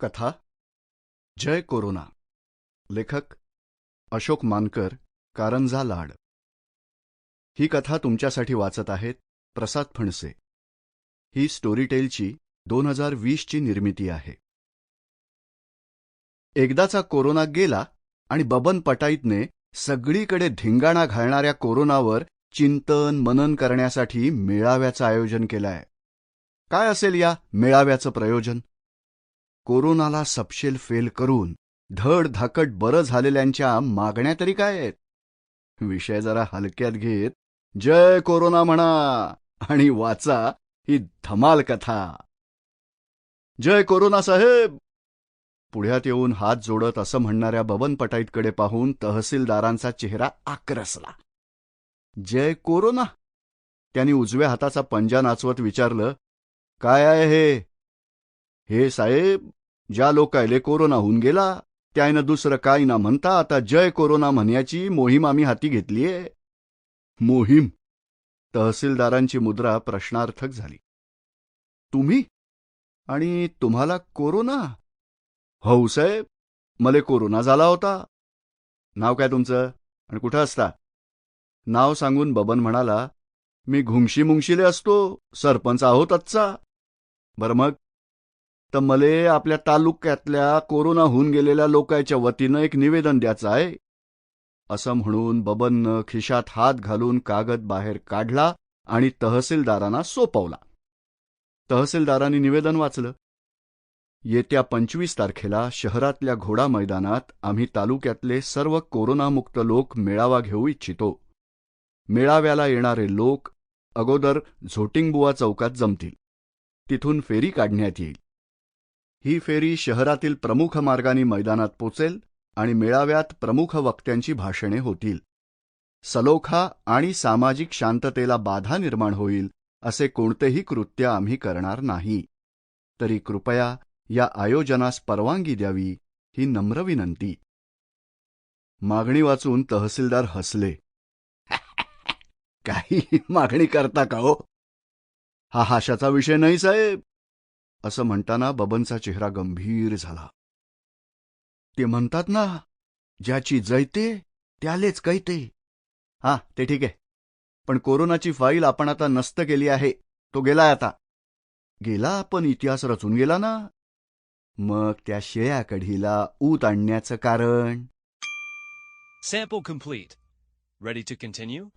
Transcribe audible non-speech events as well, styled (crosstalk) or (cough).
कथा जय कोरोना. लेखक अशोक मानकर कारंजा लाड. ही कथा तुमच्यासाठी वाचत आहेत प्रसाद फणसे. ही स्टोरीटेलची दोन हजार वीसची निर्मिती आहे. एकदाचा कोरोना गेला आणि बबन पटाईतने सगळीकडे धिंगाणा घालणाऱ्या कोरोनावर चिंतन मनन करण्यासाठी मेळाव्याचं आयोजन केलंय. काय असेल या मेळाव्याचं प्रयोजन? कोरोनाला सपशेल फेल करून धडधाकट बरं झालेल्यांच्या मागण्या तरी काय आहेत? विषय जरा हलक्यात घेत जय कोरोना म्हणा आणि वाचा ही धमाल कथा. जय कोरोना साहेब! पुढ्यात येऊन हात जोडत असं म्हणणाऱ्या बबन पटाईतकडे पाहून तहसीलदारांचा चेहरा आक्रसला. जय कोरोना! त्यांनी उजव्या हाताचा पंजा नाचवत विचारलं काय आहे हे? हे साहेब ज्या लोकायले कोरोना होऊन गेला त्यानं दुसरं काय ना म्हणता आता जय कोरोना म्हणण्याची मोहीम आम्ही हाती घेतलीये मोहीम? तहसीलदारांची मुद्रा प्रश्नार्थक झाली. तुम्ही? आणि तुम्हाला कोरोना? हो साहेब मले कोरोना झाला होता. नाव काय तुमचं? आणि कुठं असता? नाव सांगून बबन म्हणाला मी घुंगशी मुंगशीले असतो सरपंच आहोत आजचा बरं मग तर मले आपल्या तालुक्यातल्या कोरोना होऊन गेलेल्या लोकांच्या वतीनं एक निवेदन द्यायचं आहे. असं म्हणून बबननं खिशात हात घालून कागद बाहेर काढला आणि तहसीलदारांना सोपवला. तहसीलदारांनी निवेदन वाचलं. येत्या पंचवीस तारखेला शहरातल्या घोडा मैदानात आम्ही तालुक्यातले सर्व कोरोनामुक्त लोक मेळावा घेऊ इच्छितो. मेळाव्याला येणारे लोक अगोदर झोटिंगबुवा चौकात जमतील. तिथून फेरी काढण्यात येईल. ही फेरी शहरातील प्रमुख मार्गांनी मैदानात पोचेल आणि मेळाव्यात प्रमुख वक्त्यांची भाषणे होतील. सलोखा आणि सामाजिक शांततेला बाधा निर्माण होईल असे कोणतेही कृत्य आम्ही करणार नाही. तरी कृपया या आयोजनास परवानगी द्यावी ही नम्र विनंती. मागणी वाचून तहसीलदार हसले. (laughs) काही मागणी करता का हो? हा हाशाचा विषय नाही साहेब. असं म्हणताना बबनचा चेहरा गंभीर झाला. ते म्हणतात ना ज्याची जैते त्यालेच कैते. हा ते ठीक आहे. पण कोरोनाची फाईल आपण आता नष्ट केली आहे. तो गेलाय आता. गेला? पण इतिहास रचून गेला ना? मग त्या शेळ्या कढीला ऊत आणण्याचं कारण? Sample complete. Ready to continue?